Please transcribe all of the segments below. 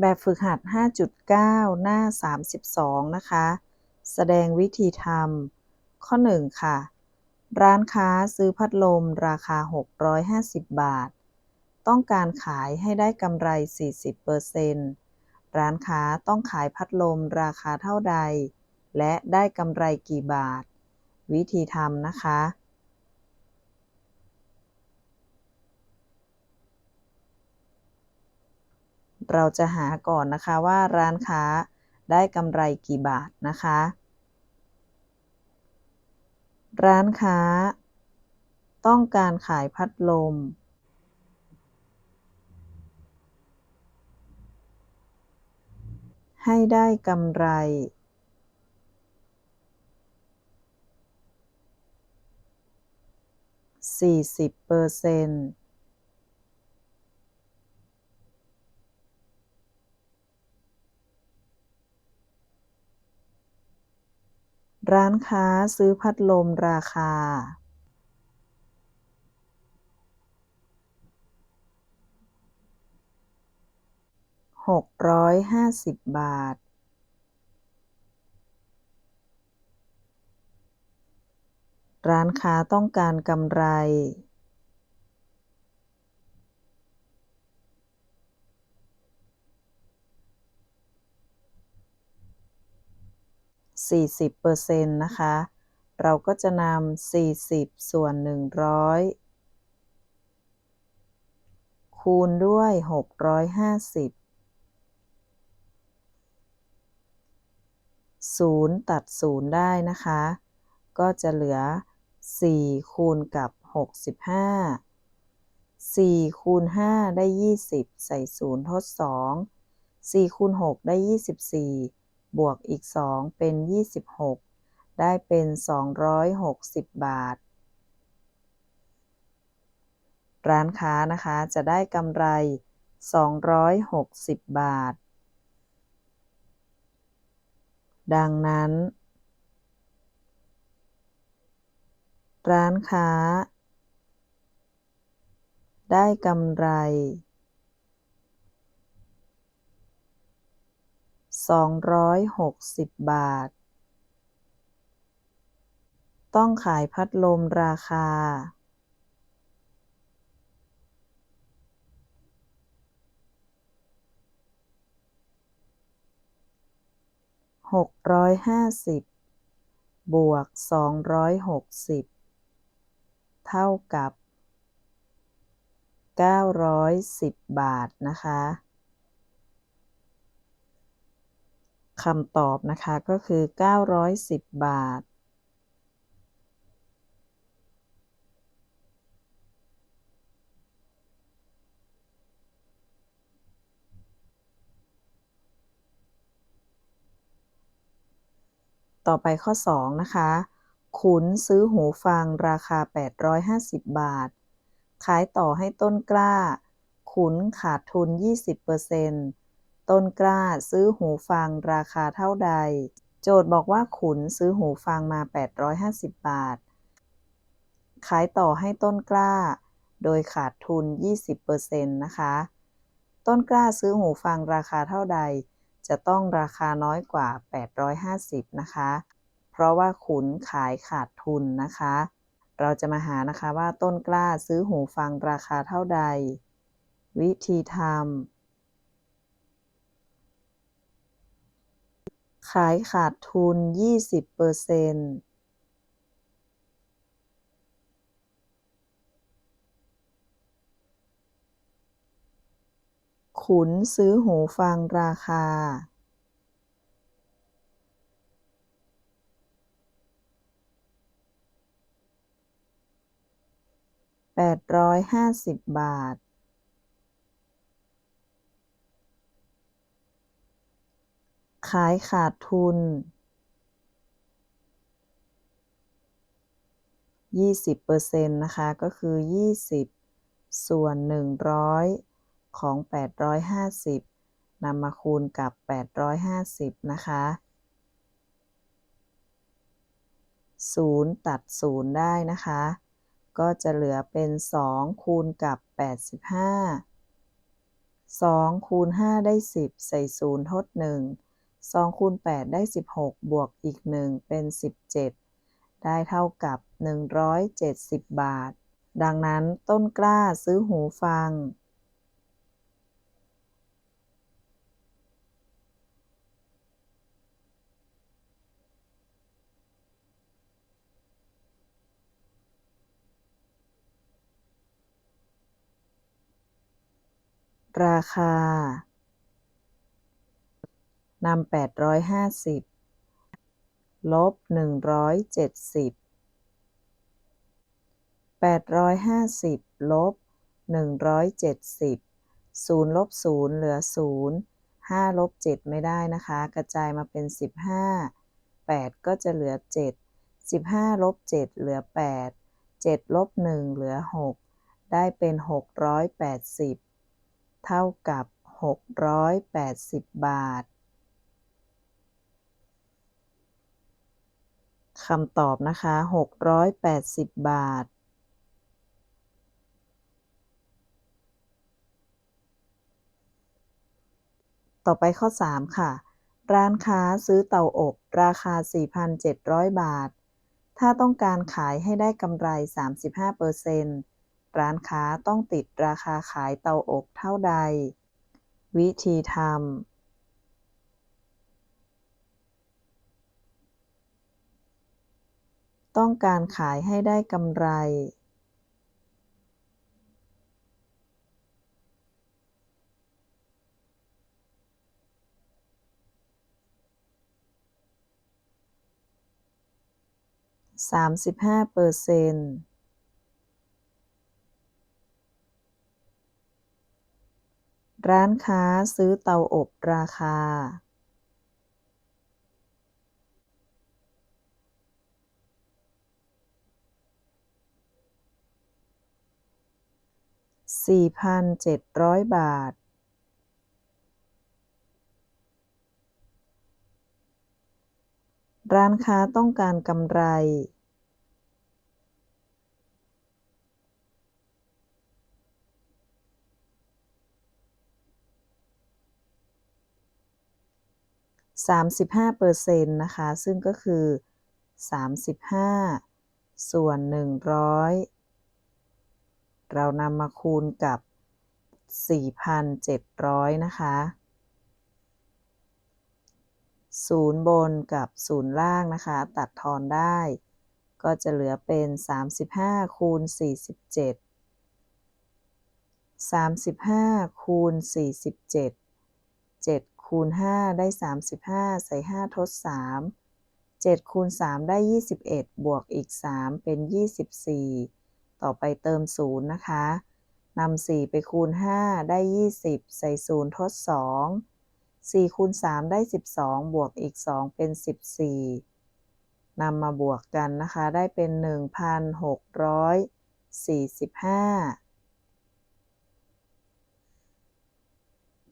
แบบฝึกหัด 5.9 หน้า 32 นะคะ แสดงวิธีทำ ข้อ 1 ค่ะ ร้านค้าซื้อพัดลมราคา 650 บาท ต้องการขายให้ได้กำไร 40%ร้านค้าต้องขายพัดลมราคาเท่าใด และได้กำไรกี่บาท วิธีทำนะคะ เราจะหาก่อนนะคะว่าร้านค้าได้กำไรกี่บาทนะคะ ร้านค้า ต้องการขายพัดลม ให้ได้กำไร 40เปอร์เซ็นต์ ร้านค้าซื้อพัดลมราคาหกร้อยห้าสิบบาทร้านค้าต้องการกำไร 40เปอร์เซ็นต์นะคะ เราก็จะนำ40 ส่วน 100 คูณด้วย 650 0 ตัด 0 ได้นะคะ ก็จะเหลือ 4 คูณกับ 65 4คูณ5ได้ 20 ใส่ 0 ทด 2 4คูณ6ได้ 24 บวกอีก 2 เป็น 26 ได้เป็น 260 บาท ร้านค้านะคะจะได้กำไร 260 บาท ดังนั้น ร้านค้า ได้กำไร 260บาท ต้องขายพัดลมราคา650บวก260เท่ากับ910บาทนะคะ คำตอบนะคะก็คือ 910 บาท ต่อไปข้อ 2 นะคะ ขุนซื้อหูฟังราคา 850 บาท ขายต่อให้ต้นกล้า ขุนขาดทุน 20% ต้นกล้าซื้อหูฟังราคาเท่าใด โจทย์บอกว่าขุนซื้อหูฟังมา 850 บาท ขายต่อให้ต้นกล้า โดยขาดทุน 20%นะคะ ต้นกล้าซื้อหูฟังราคาเท่าใด จะต้องราคาน้อยกว่า 850 นะคะ เพราะว่าขุนขายขาดทุนนะคะ เราจะมาหานะคะว่าต้นกล้าซื้อหูฟังราคาเท่าใด วิธีทำ ขายขาดทุน 20เปอร์เซ็นต์ขุนซื้อหูฟังราคา850บาท ขายขาดทุน 20%นะคะ ก็คือ 20 ส่วน 100 ของ 850นำมาคูณกับ 850 นะคะ0ตัด0ได้นะคะ ก็จะเหลือเป็น 2 คูณกับ 85 2คูณ5ได้ 10 ใส่0ทด1 2คูณ8ได้ 16 บวกอีก 1 เป็น 17 ได้เท่ากับ 170 บาท ดังนั้นต้นกล้าซื้อหูฟัง ราคา นำ850ลบ170 850ลบ170 0ลบ0เหลือ0 5ลบ7ไม่ได้นะคะ กระจายมาเป็น15 8ก็จะเหลือ7 15ลบ7เหลือ8 7ลบ1เหลือ6ได้เป็น680เท่ากับ680บาท คำตอบนะคะ680 บาท ต่อไปข้อ 3 ค่ะ ร้านค้าซื้อเตาอบ ราคา 4,700 บาท ถ้าต้องการขายให้ได้กำไร 35%ร้านค้าต้องติดราคาขายเตาอบเท่าใด วิธีทำ ต้องการขายให้ได้กำไร35เปอร์เซ็นต์ร้านค้าซื้อเตาอบราคา 4,700 บาท ร้านค้าต้องการกำไร 35เปอร์เซ็นต์นะคะ ซึ่งก็คือ 35 ส่วน 100 เรานำมาคูณกับ 4,700 นะคะศูนย์บนกับศูนย์ล่างนะคะ ตัดทอนได้ ก็จะเหลือเป็น 35 คูณ 47 35 คูณ 47 7 คูณ 5 ได้ 35 ใส่ 5 ทด 3 7 คูณ 3 ได้ 21 บวกอีก 3 เป็น 24 ต่อไปเติม 0 นะคะนำ4ไปคูณ 5 ได้ 20 ใส่ 0 ทด 2 4 คูณ 3 ได้ 12 บวกอีก 2 เป็น 14 นำมาบวกกันนะคะ ได้เป็น 1,645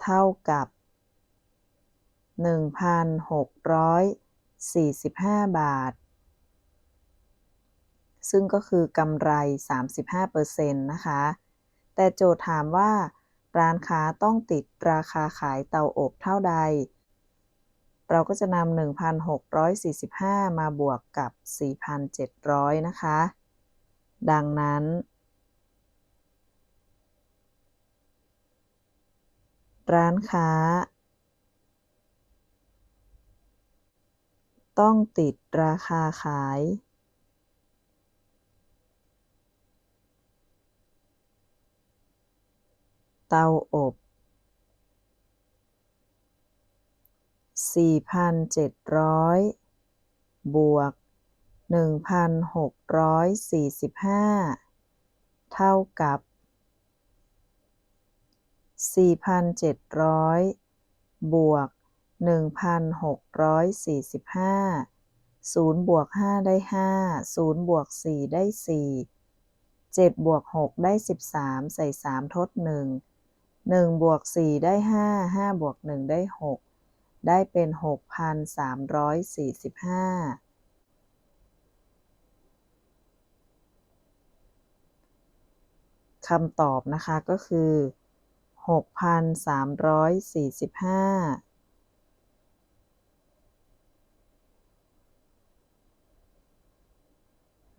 เท่ากับ 1,645 บาท ซึ่งก็คือกำไร 35%นะคะ แต่โจทย์ถามว่า ร้านค้าต้องติดราคาขายเตาอบเท่าใด เราก็จะนำ 1,645 มาบวกกับ 4,700 นะคะ ดังนั้นร้านค้า ต้องติดราคาขาย ตาอบ 4,700 บวก 1,645 เท่ากับ 4,700 บวก 1,645 0บวก5ได้ 5 0บวก4ได้ 4 7บวก6ได้ 13 ใส่ 3 ทด 1 หนึ่งบวกสี่ได้ห้าห้าบวกหนึ่งได้หกได้เป็นหกพันสามร้อยสี่สิบห้าคำตอบนะคะก็คือหกพันสามร้อยสี่สิบห้า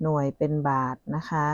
หน่วยเป็นบาทนะคะ